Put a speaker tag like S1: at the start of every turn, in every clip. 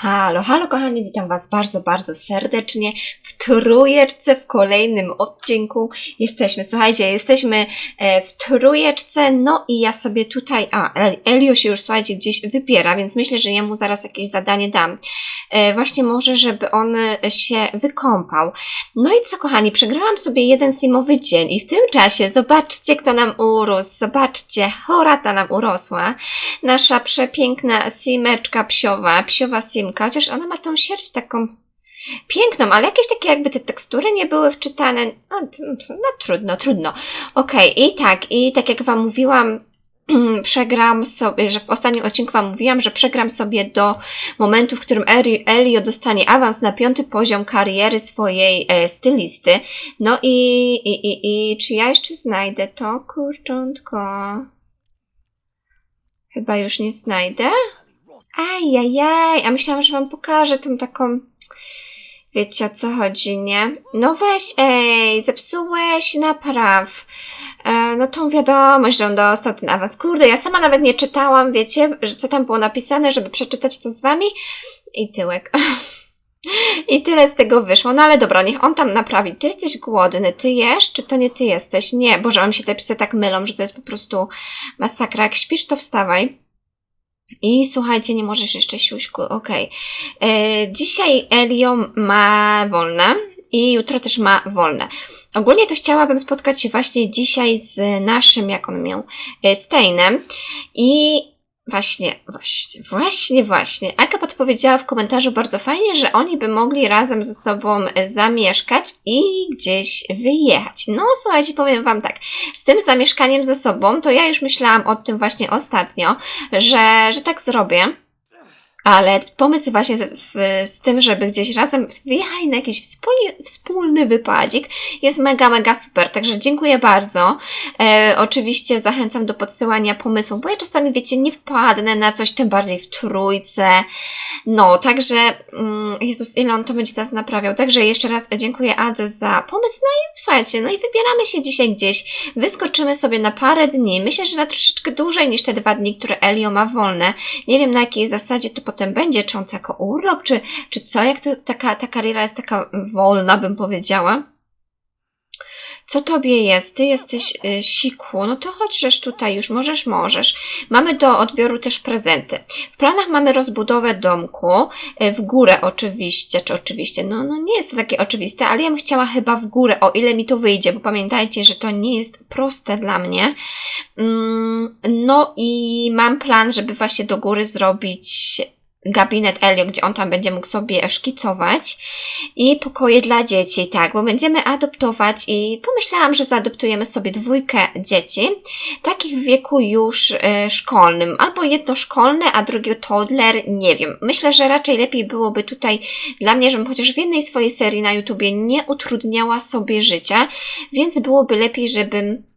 S1: Halo, halo kochani, witam Was bardzo, bardzo serdecznie w trójeczce w kolejnym odcinku. Jesteśmy, słuchajcie, jesteśmy e, w trójeczce, no i ja sobie tutaj, a El- Elio się już, słuchajcie, gdzieś wybiera, więc myślę, że jemu zaraz jakieś zadanie dam. E, Właśnie może, żeby on e, się wykąpał. No i co kochani, przegrałam sobie jeden simowy dzień i w tym czasie zobaczcie, kto nam urósł, zobaczcie, chorata nam urosła nasza przepiękna simeczka psiowa, psiowa simka, chociaż ona ma tą sierść taką piękną, ale jakieś takie jakby te tekstury nie były wczytane. No, no trudno, trudno. Okej, i tak, i tak jak Wam mówiłam, przegram sobie, że w ostatnim odcinku Wam mówiłam, że przegram sobie do momentu, w którym Elio dostanie awans na piąty poziom kariery swojej e, stylisty. No i, i, i, i czy ja jeszcze znajdę to kurczątko? Chyba już nie znajdę. Ajajaj, a myślałam, że wam pokażę tą taką... Wiecie o co chodzi, nie? No weź, ej, zepsułeś, napraw. E, no tą wiadomość, że on dostał ten awans. Kurde, ja sama nawet nie czytałam, wiecie, że co tam było napisane, żeby przeczytać to z wami. I tyłek. I tyle z tego wyszło. No ale dobra, niech on tam naprawi. Ty jesteś głodny, ty jesz, czy to nie ty jesteś? Nie, Boże, on się te psy tak mylą, że to jest po prostu masakra. Jak śpisz, to wstawaj. I słuchajcie, nie możesz jeszcze siuśku, okej. E, Dzisiaj Elio ma wolne i jutro też ma wolne. Ogólnie to chciałabym spotkać się właśnie dzisiaj z naszym, jak on miał, e, Steinem i właśnie, właśnie, właśnie, właśnie. Aka podpowiedziała w komentarzu bardzo fajnie, że oni by mogli razem ze sobą zamieszkać i gdzieś wyjechać. No słuchajcie, powiem Wam tak, z tym zamieszkaniem ze sobą, to ja już myślałam o tym właśnie ostatnio, że, że tak zrobię. Ale pomysł właśnie z, z tym, żeby gdzieś razem wyjechali na jakiś wspólny, wspólny wypadzik jest mega, mega super. Także dziękuję bardzo. E, oczywiście zachęcam do podsyłania pomysłów, bo ja czasami, wiecie, nie wpadnę na coś, tym bardziej w trójce. No, także mm, Jezus, ile on to będzie teraz naprawiał. Także jeszcze raz dziękuję Adze za pomysł. No i słuchajcie, no i wybieramy się dzisiaj gdzieś. Wyskoczymy sobie na parę dni. Myślę, że na troszeczkę dłużej niż te dwa dni, które Elio ma wolne. Nie wiem na jakiej zasadzie to potem będzie, czy on to jako urlop, czy, czy co, jak to taka, ta kariera jest taka wolna, bym powiedziała. Co tobie jest? Ty jesteś y, siku, no to chodź tutaj już, możesz, możesz. Mamy do odbioru też prezenty. W planach mamy rozbudowę domku, y, w górę oczywiście, czy oczywiście, no, no nie jest to takie oczywiste, ale ja bym chciała chyba w górę, o ile mi to wyjdzie, bo pamiętajcie, że to nie jest proste dla mnie. Mm, No i mam plan, żeby właśnie do góry zrobić gabinet Elio, gdzie on tam będzie mógł sobie szkicować i pokoje dla dzieci, tak, bo będziemy adoptować i pomyślałam, że zaadoptujemy sobie dwójkę dzieci, takich w wieku już e, szkolnym, albo jedno szkolne, a drugie toddler, nie wiem. Myślę, że raczej lepiej byłoby tutaj dla mnie, żebym chociaż w jednej swojej serii na YouTubie nie utrudniała sobie życia, więc byłoby lepiej, żebym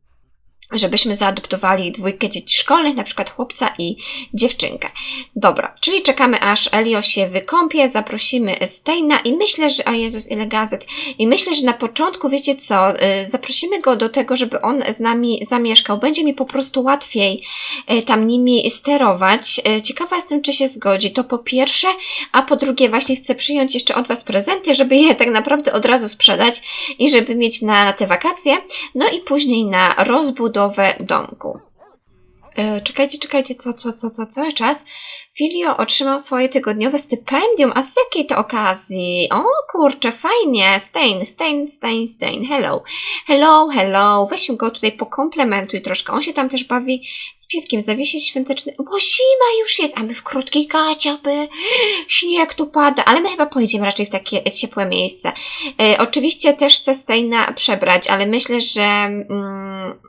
S1: żebyśmy zaadoptowali dwójkę dzieci szkolnych, na przykład chłopca i dziewczynkę. Dobra, czyli czekamy aż Elio się wykąpie, zaprosimy Steina i myślę, że, o Jezus, ile gazet, i myślę, że na początku, wiecie co, y, zaprosimy go do tego, żeby on z nami zamieszkał. Będzie mi po prostu łatwiej y, tam nimi sterować. Y, Ciekawa jestem, czy się zgodzi. To po pierwsze, a po drugie właśnie chcę przyjąć jeszcze od Was prezenty, żeby je tak naprawdę od razu sprzedać i żeby mieć na te wakacje. No i później na rozbudowę domku. E, czekajcie, czekajcie, co, co, co, co, cały czas. Filio otrzymał swoje tygodniowe stypendium, a z jakiej to okazji? O kurczę, fajnie, Stein, Stein, Stein, Stein, hello, hello, hello, weź go tutaj pokomplementuj troszkę, on się tam też bawi z pieskiem, zawiesić świąteczny, bo zima już jest, a my w krótkich gaciach, by śnieg tu pada, ale my chyba pojedziemy raczej w takie ciepłe miejsce. E, oczywiście też chcę Steina przebrać, ale myślę, że... Mm,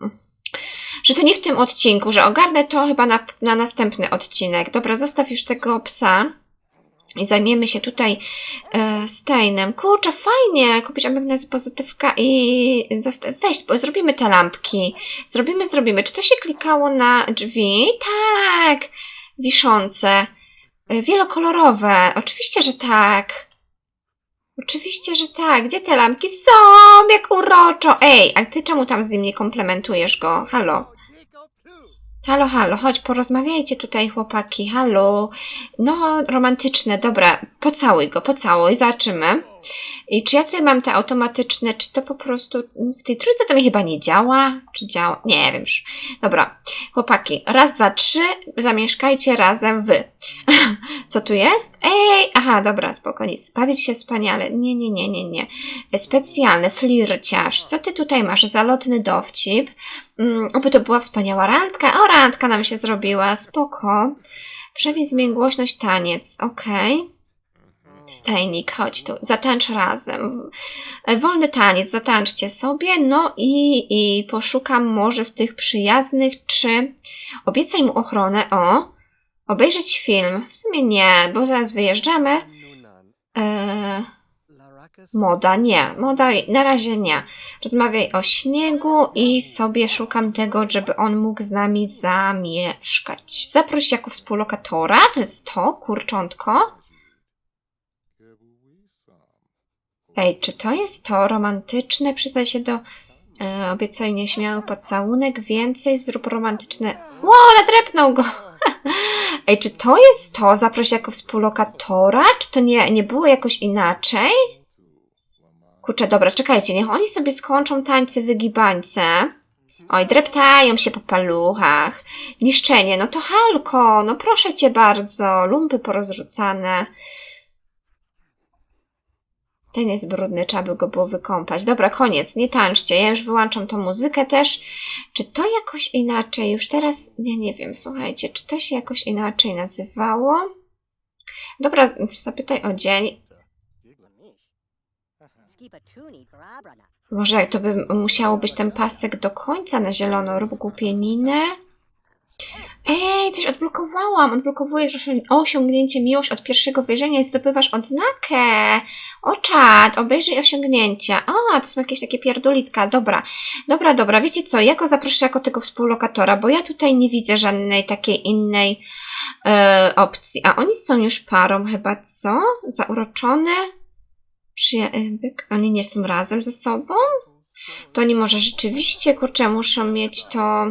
S1: że to nie w tym odcinku, że ogarnę to chyba na, na następny odcinek. Dobra, zostaw już tego psa i zajmiemy się tutaj e, Steinem. Kurczę, fajnie kupić ambitne pozytywka i weź, bo zrobimy te lampki. Zrobimy, zrobimy. Czy to się klikało na drzwi? Tak! Wiszące. E, wielokolorowe. Oczywiście, że tak. Oczywiście, że tak. Gdzie te lampki są? Jak uroczo. Ej, a ty czemu tam z nim nie komplementujesz go? Halo. Halo, halo, chodź, porozmawiajcie tutaj, chłopaki, halo. No, romantyczne, dobra, pocałuj go, pocałuj, zobaczymy. I czy ja tutaj mam te automatyczne, czy to po prostu w tej trójce to mi chyba nie działa? Czy działa? Nie wiem już. Dobra, chłopaki, raz, dwa, trzy, zamieszkajcie razem wy. Co tu jest? Ej, aha, dobra, spoko, nic. Bawić się wspaniale. Nie, nie, nie, nie, nie. Specjalny flirciarz. Co ty tutaj masz? Zalotny dowcip. Mm, oby to była wspaniała randka. O, randka nam się zrobiła. Spoko. Przewidź zmień głośność taniec. Okej. Stajnik, chodź tu, zatańcz razem. Wolny taniec, zatańczcie sobie, no i, i poszukam może w tych przyjaznych, czy obiecaj mu ochronę, o, obejrzeć film. W sumie nie, bo zaraz wyjeżdżamy. E, moda, nie, moda na razie nie. Rozmawiaj o śniegu i sobie szukam tego, żeby on mógł z nami zamieszkać. Zaproś jako współlokatora, to jest to, kurczątko. Ej, czy to jest to romantyczne? Przyznaj się do e, obiecaj nieśmiały pocałunek, więcej zrób romantyczne. Ło, nadrepnął go! Ej, czy to jest to? Zaproś jako współlokatora? Czy to nie, nie było jakoś inaczej? Kurczę, dobra, czekajcie, niech oni sobie skończą tańce wygibańce. Oj, dreptają się po paluchach. Niszczenie, no to Halko, no proszę cię bardzo. Lumpy porozrzucane. Ten jest brudny, trzeba by go było wykąpać. Dobra, koniec, nie tańczcie. Ja już wyłączam tą muzykę też. Czy to jakoś inaczej, już teraz, ja nie wiem, słuchajcie, czy to się jakoś inaczej nazywało? Dobra, zapytaj o dzień. Może to by musiało być ten pasek do końca na zielono. Rób głupie minę. Ej, coś odblokowałam. Odblokowujesz osią- osiągnięcie miłość od pierwszego wejrzenia i zdobywasz odznakę. O czad, obejrzyj osiągnięcia. O, to są jakieś takie pierdulitka. Dobra, dobra, dobra. Wiecie co, ja go zaproszę jako tego współlokatora, bo ja tutaj nie widzę żadnej takiej innej e, opcji. A oni są już parą chyba, co? Zauroczone? Przyjaciółek? Oni nie są razem ze sobą? To oni może rzeczywiście, kurczę, muszą mieć to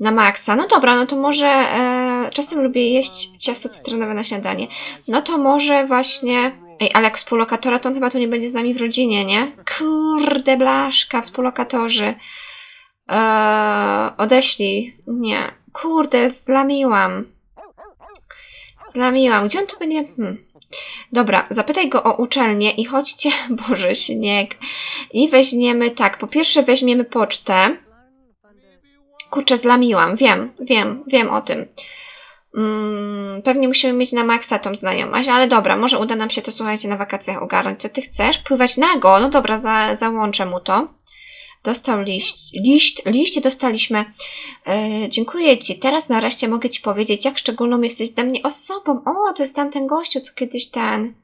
S1: na maksa. No dobra, no to może e, czasem lubię jeść ciasto cytrynowe na śniadanie. No to może właśnie... Ej, ale jak współlokatora, to on chyba tu nie będzie z nami w rodzinie, nie? Kurde, blaszka, współlokatorzy. E, odeślij. Nie. Kurde, zlamiłam. Zlamiłam. Gdzie on tu będzie? Hmm. Dobra, zapytaj go o uczelnię i chodźcie, Boże, śnieg. I weźmiemy tak, po pierwsze weźmiemy pocztę. Kurczę, zlamiłam, wiem, wiem, wiem o tym. Mm, pewnie musimy mieć na maksa tą znajomość, ale dobra, może uda nam się to, słuchajcie, na wakacjach ogarnąć. Co ty chcesz? Pływać nago? No dobra, za, załączę mu to. Dostał liść, liść, liść dostaliśmy. E, dziękuję Ci. Teraz nareszcie mogę Ci powiedzieć, jak szczególną jesteś dla mnie osobą. O, to jest tamten gościu, co kiedyś ten...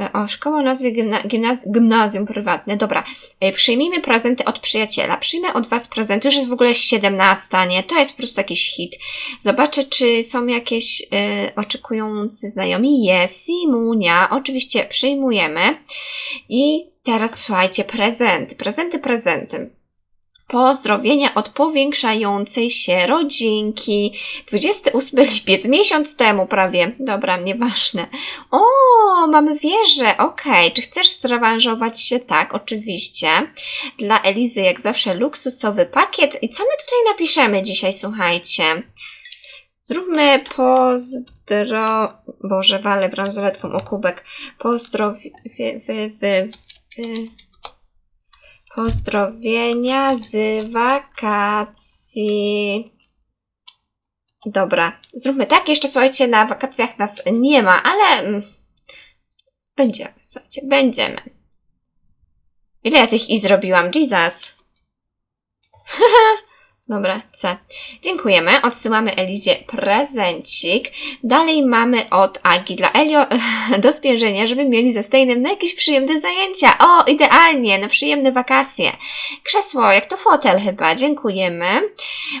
S1: E, O, szkoła o nazwie gimna, gimnaz, gimnazjum prywatne. Dobra, e, przyjmijmy prezenty od przyjaciela. Przyjmę od Was prezenty. Już jest w ogóle 17, nie? To jest po prostu jakiś hit. Zobaczę, czy są jakieś e, oczekujący znajomi. Jest, Simunia. Oczywiście przyjmujemy. I teraz słuchajcie, prezenty. Prezenty, prezenty. Pozdrowienia od powiększającej się rodzinki. 28 lipiec, miesiąc temu prawie. Dobra, nieważne. O, mamy wieżę. Okej, czy chcesz zrewanżować się? Tak, oczywiście. Dla Elizy, jak zawsze, luksusowy pakiet. I co my tutaj napiszemy dzisiaj, słuchajcie? Zróbmy pozdro... Boże, walę bransoletką o kubek. Pozdrowie... Pozdrowienia z wakacji. Dobra, zróbmy tak. Jeszcze słuchajcie, na wakacjach nas nie ma, ale mm, będziemy, słuchajcie, będziemy. Ile ja tych i zrobiłam? Jesus. Dobra, C. Dziękujemy. Odsyłamy Elizie prezencik. Dalej mamy od Agi dla Elio do spierzenia, żeby mieli ze Steinem na jakieś przyjemne zajęcia. O, idealnie, na przyjemne wakacje. Krzesło, jak to fotel chyba. Dziękujemy.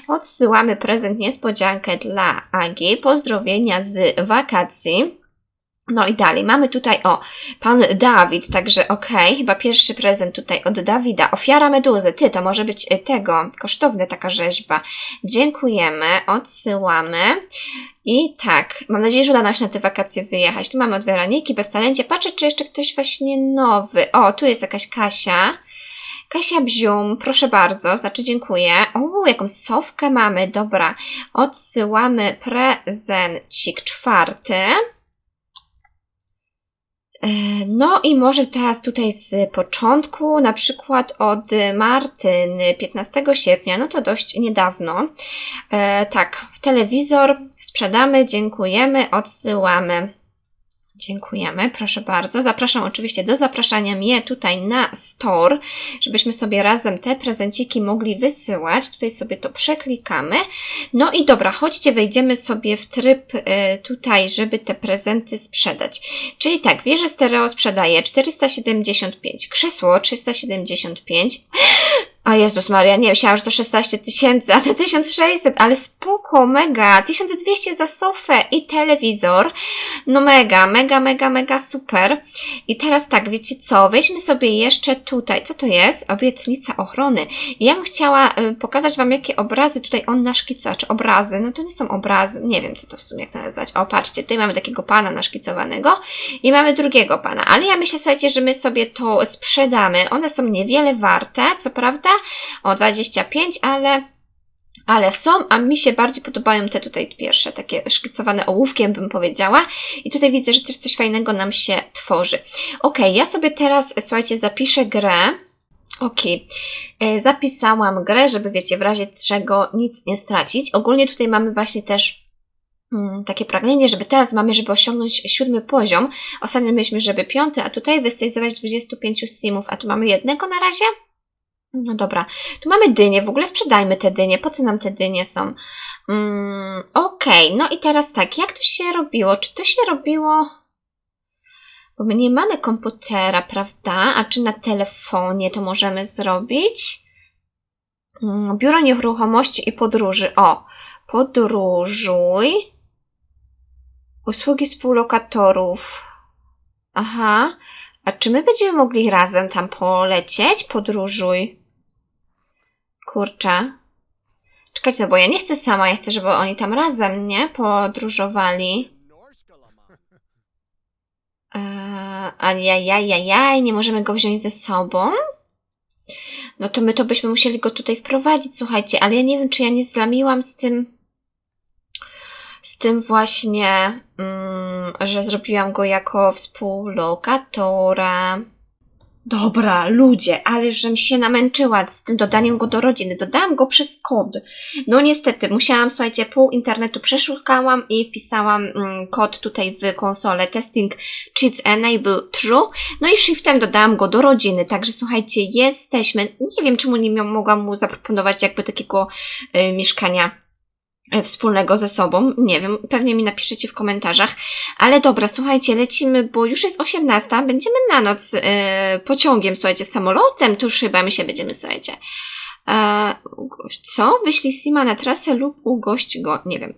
S1: Odsyłamy prezent niespodziankę dla Agi. Pozdrowienia z wakacji. No i dalej, mamy tutaj, o, pan Dawid, także okej, chyba pierwszy prezent tutaj od Dawida. Ofiara meduzy, ty, to może być y, tego, kosztowna taka rzeźba. Dziękujemy, odsyłamy. I tak, mam nadzieję, że uda nam się na te wakacje wyjechać. Tu mamy od Weroniki, bez talencie. Patrzę, czy jeszcze ktoś właśnie nowy. O, tu jest jakaś Kasia. Kasia Bzium, proszę bardzo, znaczy dziękuję. O, jakąś sowkę mamy, dobra. Odsyłamy prezencik czwarty. E, No i może teraz tutaj z początku, na przykład od Martyny 15 sierpnia, no to dość niedawno. E, tak, telewizor sprzedamy, dziękujemy, odsyłamy. Dziękujemy, proszę bardzo. Zapraszam oczywiście do zapraszania mnie tutaj na store, żebyśmy sobie razem te prezenciki mogli wysyłać. Tutaj sobie to przeklikamy. No i dobra, chodźcie, wejdziemy sobie w tryb e, tutaj, żeby te prezenty sprzedać. Czyli tak, wieżę stereo sprzedaje 475, krzesło 375. O Jezus Maria, nie, myślałam, że to 16 tysięcy, a to 1600, ale spoko, mega, 1200 za sofę i telewizor. No mega, mega, mega, mega super. I teraz tak, wiecie co, weźmy sobie jeszcze tutaj, co to jest? Obietnica ochrony. Ja bym chciała y, pokazać Wam, jakie obrazy tutaj on naszkica, czy obrazy, no to nie są obrazy, nie wiem, co to w sumie, jak to nazwać. O, patrzcie, tutaj mamy takiego pana naszkicowanego i mamy drugiego pana, ale ja myślę, słuchajcie, że my sobie to sprzedamy. One są niewiele warte, co prawda, o 25, ale ale są, a mi się bardziej podobają te tutaj pierwsze, takie szkicowane ołówkiem bym powiedziała. I tutaj widzę, że też coś fajnego nam się tworzy. Ok, ja sobie teraz, słuchajcie, zapiszę grę. Ok, e, zapisałam grę, żeby wiecie, w razie czego nic nie stracić. Ogólnie tutaj mamy właśnie też mm, takie pragnienie, żeby teraz mamy, żeby osiągnąć siódmy poziom. Ostatnio mieliśmy, żeby piąty, a tutaj wystylizować 25 simów, a tu mamy jednego na razie. No dobra, tu mamy dynie, w ogóle sprzedajmy te dynie, po co nam te dynie są? Mm, Okej, no i teraz tak, jak to się robiło? Czy to się robiło... Bo my nie mamy komputera, prawda? A czy na telefonie to możemy zrobić? Mm, Biuro nieruchomości i podróży. O, podróżuj. Usługi współlokatorów. Aha. A czy my będziemy mogli razem tam polecieć? Podróżuj. Kurczę. Czekajcie, bo ja nie chcę sama, ja chcę, żeby oni tam razem, nie? Podróżowali. Eee, Ajajajajaj, nie możemy go wziąć ze sobą? No to my to byśmy musieli go tutaj wprowadzić, słuchajcie, ale ja nie wiem, czy ja nie zlamiłam z tym, z tym właśnie, mm, że zrobiłam go jako współlokatora. Dobra, ludzie, ale żem się namęczyła z tym dodaniem go do rodziny. Dodałam go przez kod. No niestety, musiałam, słuchajcie, pół internetu przeszukałam i wpisałam mm, kod tutaj w konsolę testing cheats enable true. No i shiftem dodałam go do rodziny. Także słuchajcie, jesteśmy. Nie wiem, czemu nie mogłam mu zaproponować jakby takiego y, mieszkania wspólnego ze sobą. Nie wiem, pewnie mi napiszecie w komentarzach. Ale dobra, słuchajcie, lecimy, bo już jest 18, będziemy na noc y, pociągiem, słuchajcie, samolotem, tu już chyba my się będziemy, słuchajcie. E, co? Wyślij Sima na trasę lub ugość go, nie wiem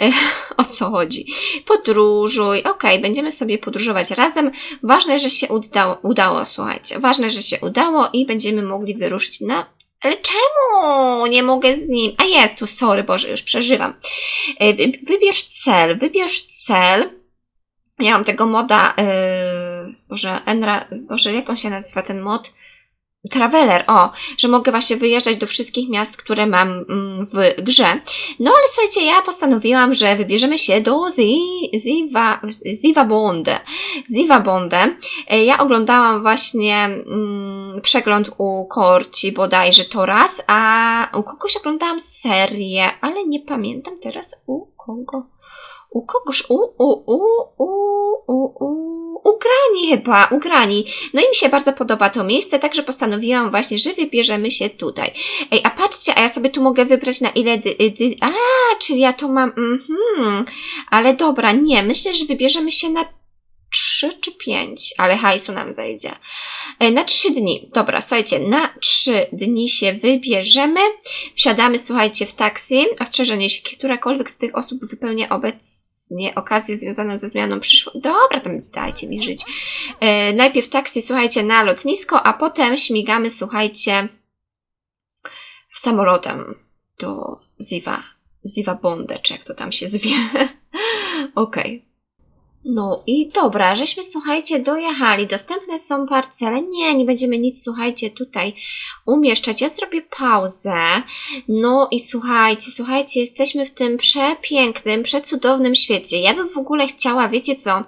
S1: e, o co chodzi. Podróżuj, okej, będziemy sobie podróżować razem. Ważne, że się udało, udało, słuchajcie, ważne, że się udało i będziemy mogli wyruszyć na ale czemu nie mogę z nim? A jest tu, sorry, Boże, już przeżywam. E, wy- Wybierz cel, wybierz cel. Ja mam tego moda, yy, Boże, Enra, Boże, jak on się nazywa ten mod? Traveler, o, że mogę właśnie wyjeżdżać do wszystkich miast, które mam mm, w grze. No ale słuchajcie, ja postanowiłam, że wybierzemy się do Zi- Ziva, Ziva Bonde. Ziva. E, Ja oglądałam właśnie mm, przegląd u Korci bodajże to raz, a u kogoś oglądałam serię, ale nie pamiętam teraz u kogo. U kogoś, u, u, u, u, u, u, u Grani chyba, u Grani. No i mi się bardzo podoba to miejsce, także postanowiłam właśnie, że wybierzemy się tutaj. Ej, a patrzcie, a ja sobie tu mogę wybrać na ile dy, dy, a, czyli ja to mam, mhm, ale dobra, nie, myślę, że wybierzemy się na trzy czy pięć, ale hajsu nam zajdzie. E, Na trzy dni. Dobra, słuchajcie, na trzy dni się wybierzemy. Wsiadamy, słuchajcie, w taksi. Ostrzeżenie, jeśli którakolwiek z tych osób wypełnia obec nie, okazję związaną ze zmianą przyszło. Dobra, tam dajcie mi żyć. E, najpierw taksi, słuchajcie, na lotnisko, a potem śmigamy, słuchajcie, w samolotem do Ziva. Ziva Bonde, czy jak to tam się zwie. Okej. No i dobra, żeśmy słuchajcie dojechali. Dostępne są parcele. Nie, nie będziemy nic słuchajcie tutaj umieszczać. Ja zrobię pauzę. No i słuchajcie, słuchajcie, jesteśmy w tym przepięknym, przecudownym świecie. Ja bym w ogóle chciała, wiecie co,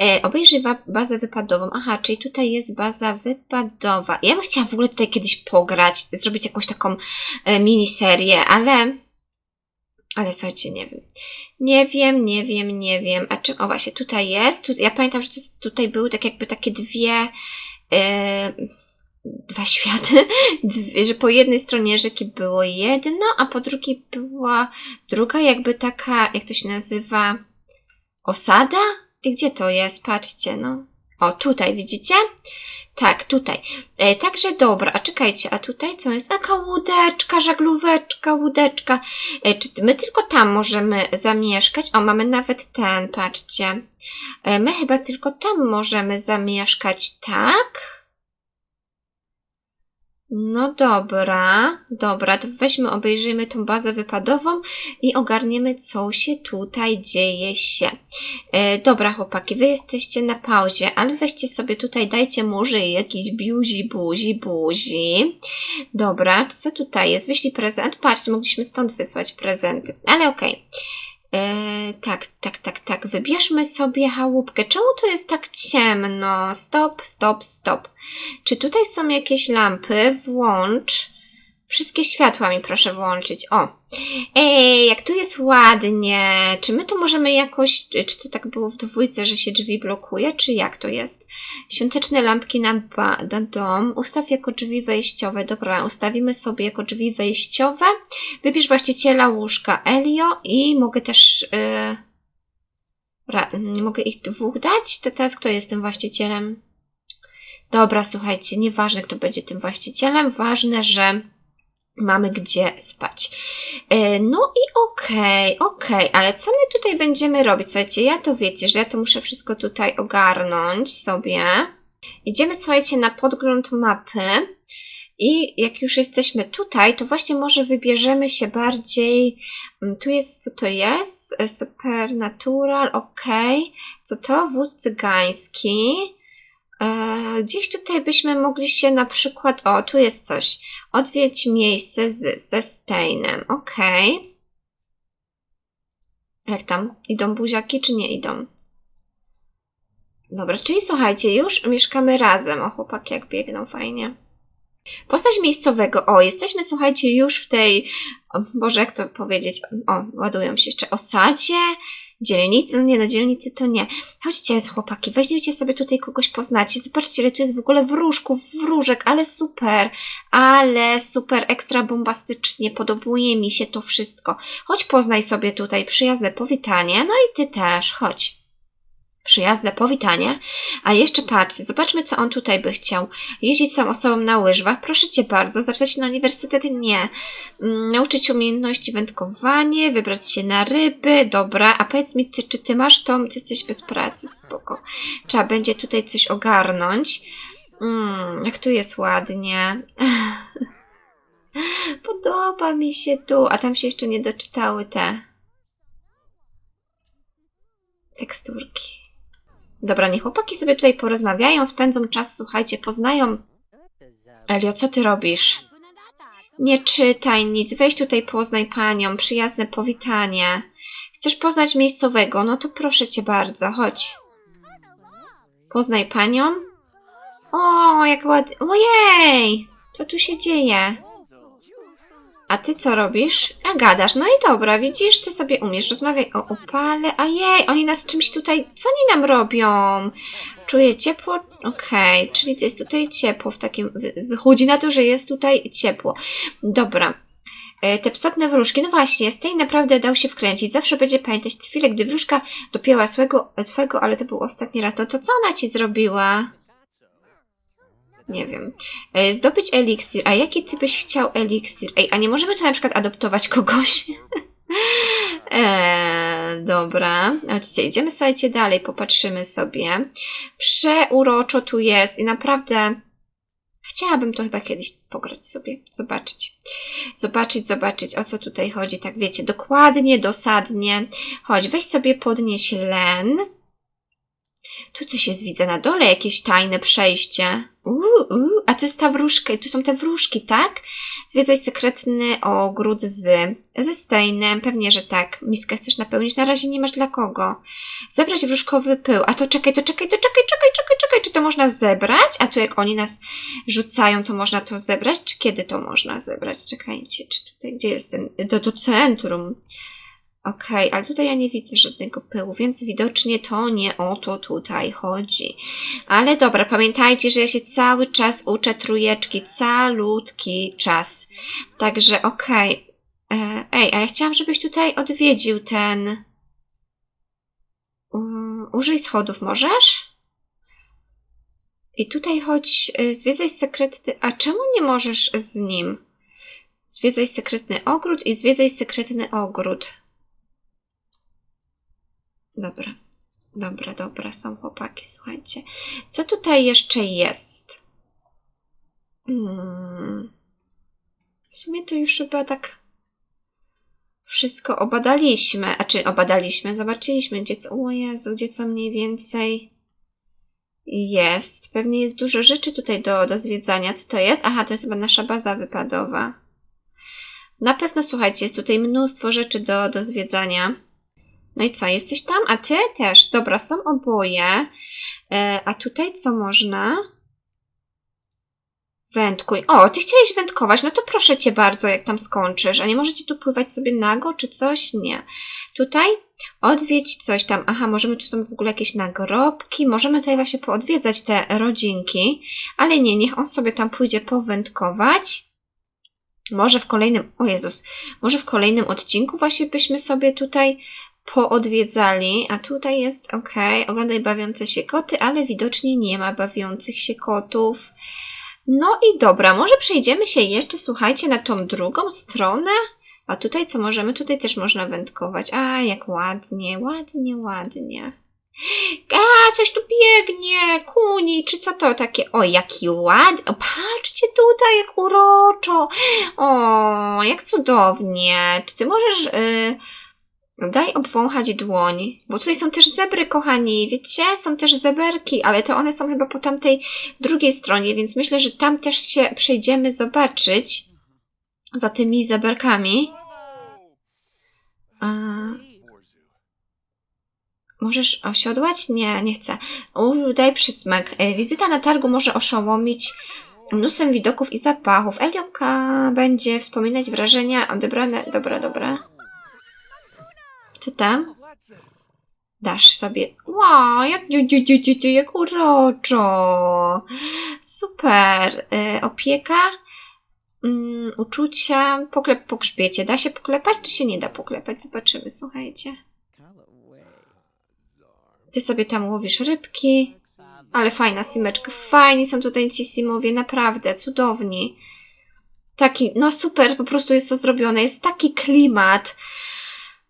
S1: e, obejrzeć wa- bazę wypadową. Aha, czyli tutaj jest baza wypadowa. Ja bym chciała w ogóle tutaj kiedyś pograć, zrobić jakąś taką e, miniserię, ale ale słuchajcie, nie wiem. Nie wiem, nie wiem, nie wiem. A czym? O właśnie, tutaj jest. Tu, ja pamiętam, że jest- tutaj były tak jakby takie dwie. E, dwa światy. Dwie, że po jednej stronie rzeki było jedno, a po drugiej była druga, jakby taka, jak to się nazywa? Osada? I gdzie to jest? Patrzcie, no. O, tutaj, widzicie? Tak, tutaj. E, także dobra, a czekajcie, a tutaj co jest? Taka łódeczka, żaglóweczka, łódeczka. E, czy my tylko tam możemy zamieszkać? O, mamy nawet ten, patrzcie. E, my chyba tylko tam możemy zamieszkać, tak? No dobra, dobra, to weźmy, obejrzyjmy tą bazę wypadową i ogarniemy, co się tutaj dzieje się. E, dobra, chłopaki, wy jesteście na pauzie, ale weźcie sobie tutaj, dajcie może jakiś biuzi, buzi, buzi. Dobra, co tutaj jest? Wyślij prezent. Patrzcie, mogliśmy stąd wysłać prezenty, ale okej. E, tak, tak, tak, tak. Wybierzmy sobie chałupkę. Czemu to jest tak ciemno? Stop, stop, stop. Czy tutaj są jakieś lampy? Włącz. Wszystkie światła mi proszę włączyć. O. Ej, jak tu jest ładnie. Czy my tu możemy jakoś. Czy to tak było w dwójce, że się drzwi blokuje? Czy jak to jest? Świąteczne lampki na, na dom. Ustaw jako drzwi wejściowe. Dobra, ustawimy sobie jako drzwi wejściowe. Wybierz właściciela łóżka Elio i mogę też. Yy, nie mogę ich dwóch dać? To teraz kto jest tym właścicielem? Dobra, słuchajcie, nieważne kto będzie tym właścicielem, ważne, że mamy gdzie spać. E, No i okej, okej, ale co my tutaj będziemy robić? Słuchajcie, ja to wiecie, że ja to muszę wszystko tutaj ogarnąć sobie. Idziemy, słuchajcie, na podgląd mapy. I jak już jesteśmy tutaj, to właśnie może wybierzemy się bardziej. mm, Tu jest, co to jest? E, Supernatural, okej. Co to? Wóz cygański. E, Gdzieś tutaj byśmy mogli się na przykład. O, tu jest coś. Odwiedź miejsce z, ze Steinem. Okej. Jak tam? Idą buziaki, czy nie idą? Dobra, czyli słuchajcie, już mieszkamy razem. O, chłopaki jak biegną, fajnie. Postać miejscowego. O, jesteśmy, słuchajcie, już w tej. O, Boże, jak to powiedzieć? O, ładują się jeszcze osadzie. Dzielnicy, no nie, no dzielnicy to nie. Chodźcie, chłopaki, weźmiecie sobie tutaj kogoś poznacie. Zobaczcie, ile tu jest w ogóle wróżków, wróżek, ale super, ale super, ekstra bombastycznie, podobuje mi się to wszystko. Chodź, poznaj sobie tutaj przyjazne powitanie, no i ty też, chodź. Przyjazne powitanie. A jeszcze patrzcie, zobaczmy, co on tutaj by chciał. Jeździć sam osobą na łyżwach, proszę cię bardzo. Zapisać się na uniwersytet? Nie. Mm, Nauczyć umiejętności wędkowanie, wybrać się na ryby, dobra. A powiedz mi, ty, czy ty masz to? Ty jesteś bez pracy, spoko. Trzeba będzie tutaj coś ogarnąć. Mm, jak tu jest ładnie. Podoba mi się tu. A tam się jeszcze nie doczytały te teksturki. Dobra, niech chłopaki sobie tutaj porozmawiają, spędzą czas, słuchajcie, poznają. Elio, co ty robisz? Nie czytaj nic, weź tutaj poznaj panią, przyjazne powitanie. Chcesz poznać miejscowego? No to proszę cię bardzo, chodź. Poznaj panią. O, jak ładnie. Ojej! Co tu się dzieje? A ty co robisz? A gadasz. No i dobra, widzisz, ty sobie umiesz. Rozmawiaj o upale. A jej, oni nas czymś tutaj. Co oni nam robią? Czuję ciepło? Okej, czyli to jest tutaj ciepło w takim. wy- Wychodzi na to, że jest tutaj ciepło. Dobra. E, Te psotne wróżki, no właśnie, z tej naprawdę dał się wkręcić. Zawsze będzie pamiętać chwilę, gdy wróżka dopięła swego, swego, ale to był ostatni raz. To, to co ona ci zrobiła? Nie wiem. E, Zdobyć eliksir. A jaki ty byś chciał eliksir? Ej, a nie możemy tu na przykład adoptować kogoś? Eee, dobra. Chodźcie, idziemy, słuchajcie, dalej, popatrzymy sobie. Przeuroczo tu jest i naprawdę chciałabym to chyba kiedyś pograć sobie, zobaczyć. Zobaczyć, zobaczyć, o co tutaj chodzi, tak wiecie, dokładnie, dosadnie. Chodź, weź sobie podnieś len. Tu coś jest, widzę na dole, jakieś tajne przejście. Uuu, uu, a to jest ta wróżka, tu są te wróżki, tak? Zwiedzaj sekretny ogród z, ze Steinem, pewnie, że tak. Miskę chcesz napełnić, na razie nie masz dla kogo. Zebrać wróżkowy pył, a to czekaj, to czekaj, to czekaj, czekaj, czekaj, czekaj, czy to można zebrać? A tu jak oni nas rzucają, to można to zebrać? Czy kiedy to można zebrać? Czekajcie, czy tutaj, gdzie jest ten, to, to centrum. Okej, ale tutaj ja nie widzę żadnego pyłu, więc widocznie to nie o to tutaj chodzi. Ale dobra, pamiętajcie, że ja się cały czas uczę trójeczki, calutki czas. Także okej. E, Ej, a ja chciałam, żebyś tutaj odwiedził ten... Użyj schodów, możesz? I tutaj chodź, y, zwiedzaj sekretny... A czemu nie możesz z nim? Zwiedzaj sekretny ogród i zwiedzaj sekretny ogród. Dobra, dobra, dobra, są chłopaki, słuchajcie. Co tutaj jeszcze jest? Hmm. W sumie to już chyba tak wszystko obadaliśmy, a czy obadaliśmy, zobaczyliśmy, gdzie co, o Jezu, gdzie co mniej więcej jest. Pewnie jest dużo rzeczy tutaj do, do zwiedzania. Co to jest? Aha, to jest chyba nasza baza wypadowa. Na pewno, słuchajcie, jest tutaj mnóstwo rzeczy do, do zwiedzania. No i co, jesteś tam? A ty też. Dobra, są oboje. E, a tutaj co można? Wędkuj. O, ty chciałeś wędkować, no to proszę cię bardzo, jak tam skończysz. A nie możecie tu pływać sobie nago, czy coś? Nie. Tutaj odwiedź coś tam. Aha, możemy, tu są w ogóle jakieś nagrobki. Możemy tutaj właśnie poodwiedzać te rodzinki. Ale nie, niech on sobie tam pójdzie powędkować. Może w kolejnym, o Jezus, może w kolejnym odcinku właśnie byśmy sobie tutaj poodwiedzali, a tutaj jest ok, oglądaj bawiące się koty, ale widocznie nie ma bawiących się kotów. No i dobra, może przejdziemy się jeszcze, słuchajcie, na tą drugą stronę. A tutaj co możemy? Tutaj też można wędkować. A, jak ładnie, ładnie, ładnie. A, coś tu biegnie, kuni, czy co to takie? O, jaki ładny. Patrzcie tutaj, jak uroczo. O, jak cudownie. Czy ty możesz... Yy Daj obwąchać dłoń, bo tutaj są też zebry, kochani, wiecie? Są też zeberki, ale to one są chyba po tamtej drugiej stronie, więc myślę, że tam też się przejdziemy zobaczyć za tymi zeberkami. A... Możesz osiodłać? Nie, nie chcę. U, daj przysmak. E, wizyta na targu może oszołomić mnóstwem widoków i zapachów. Elionka będzie wspominać wrażenia odebrane. Dobra, dobra. Co tam? Dasz sobie. Wow, jak, jak, jak uroczo. Super. Y, opieka, mm, uczucia, poklep po grzbiecie. Da się poklepać, czy się nie da poklepać? Zobaczymy, słuchajcie. Ty sobie tam łowisz rybki. Ale fajna simeczka. Fajni są tutaj ci simowie, naprawdę, cudowni. Taki, no super, po prostu jest to zrobione. Jest taki klimat.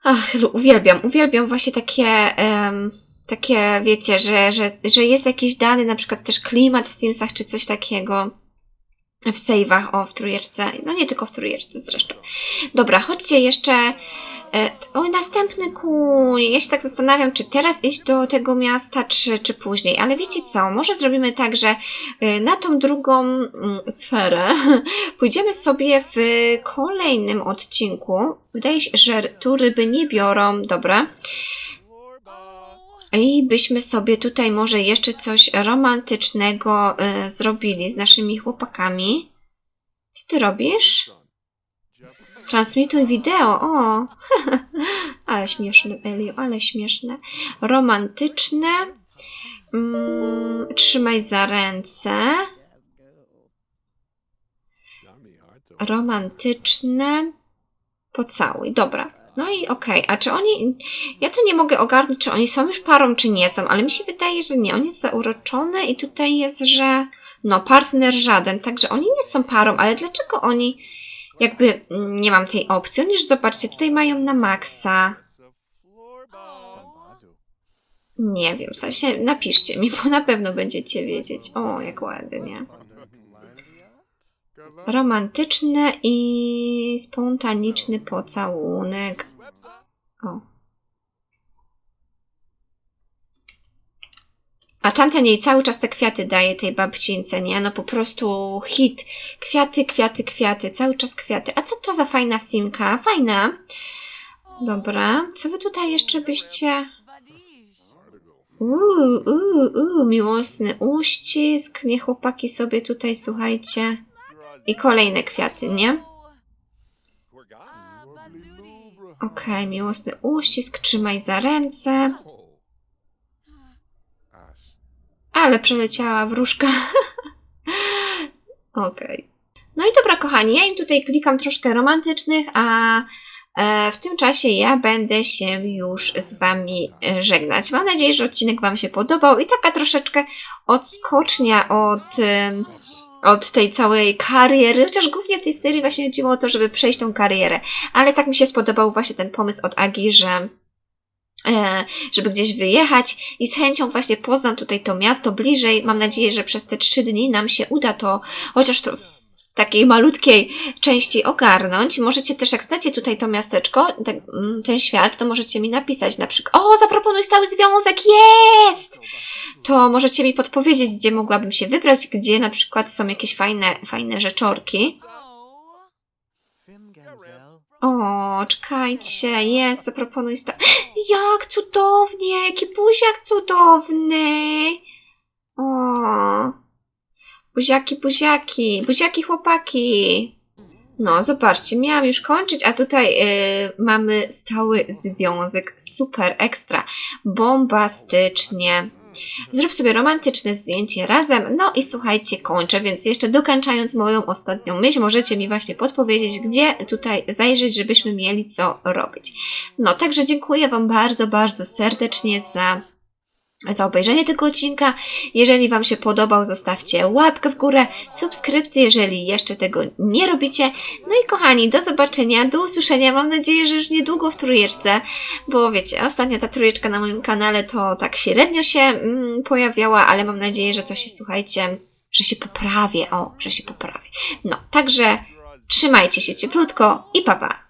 S1: Ach, uwielbiam, uwielbiam właśnie takie, um, takie wiecie, że, że, że jest jakiś dany na przykład też klimat w Simsach czy coś takiego. W save'ach, o, w trójeczce. No nie tylko w trójeczce zresztą. Dobra, chodźcie jeszcze. E, o, następny kuń. Ja się tak zastanawiam, czy teraz iść do tego miasta, czy, czy później. Ale wiecie co? Może zrobimy tak, że e, na tą drugą mm, sferę pójdziemy sobie w kolejnym odcinku. Wydaje się, że tu ryby nie biorą. Dobra. I byśmy sobie tutaj może jeszcze coś romantycznego y, zrobili z naszymi chłopakami. Co ty robisz? Transmituj wideo, o! ale śmieszne, Elio, ale śmieszne. Romantyczne. Mm, trzymaj za ręce. Romantyczne. Pocałuj. Dobra. No i okej, okay. a czy oni. Ja to nie mogę ogarnąć, czy oni są już parą, czy nie są, ale mi się wydaje, że nie. On jest zauroczony i tutaj jest, że. No, partner żaden, także oni nie są parą, ale dlaczego oni. Jakby nie mam tej opcji. Oni już zobaczcie, tutaj mają na maksa. Nie wiem, w sensie napiszcie mi, bo na pewno będziecie wiedzieć. O, jak ładnie. Romantyczny i spontaniczny pocałunek. O. A tamten jej cały czas te kwiaty daje tej babcince, nie? No po prostu hit. Kwiaty, kwiaty, kwiaty, cały czas kwiaty. A co to za fajna simka? Fajna. Dobra, co wy tutaj jeszcze byście... Uuu, uuu, uuu, miłosny uścisk. Niech chłopaki sobie tutaj, słuchajcie. I kolejne kwiaty, nie? Okej, miłosny uścisk, trzymaj za ręce. Ale przeleciała wróżka. Okej. No i dobra, kochani, ja im tutaj klikam troszkę romantycznych, a e, w tym czasie ja będę się już z Wami e, żegnać. Mam nadzieję, że odcinek Wam się podobał i taka troszeczkę odskocznia od, em, od tej całej kariery, chociaż głównie w tej serii właśnie chodziło o to, żeby przejść tą karierę. Ale tak mi się spodobał właśnie ten pomysł od Agi, że e, żeby gdzieś wyjechać i z chęcią właśnie poznam tutaj to miasto bliżej. Mam nadzieję, że przez te trzy dni nam się uda to chociaż to w takiej malutkiej części ogarnąć. Możecie też, jak znacie tutaj to miasteczko, ten, mm, świat, to możecie mi napisać na przykład, o, zaproponuj stały związek, jest! To możecie mi podpowiedzieć, gdzie mogłabym się wybrać, gdzie na przykład są jakieś fajne, fajne rzeczorki. O, czekajcie, jest, zaproponuj sta... Jak cudownie, jaki buziak cudowny! O, buziaki, buziaki, buziaki chłopaki. No, zobaczcie, miałam już kończyć, a tutaj y, mamy stały związek, super, ekstra, bombastycznie. Zrób sobie romantyczne zdjęcie razem. No i słuchajcie, kończę, więc jeszcze dokończając moją ostatnią myśl, możecie mi właśnie podpowiedzieć, gdzie tutaj zajrzeć, żebyśmy mieli co robić. No, także dziękuję Wam bardzo, bardzo serdecznie za za obejrzenie tego odcinka. Jeżeli Wam się podobał, zostawcie łapkę w górę, subskrypcję, jeżeli jeszcze tego nie robicie. No i kochani, do zobaczenia, do usłyszenia. Mam nadzieję, że już niedługo w trójeczce, bo wiecie, ostatnio ta trójeczka na moim kanale to tak średnio się mm, pojawiała, ale mam nadzieję, że to się, słuchajcie, że się poprawię. O, że się poprawię. No, także trzymajcie się cieplutko i papa. Pa.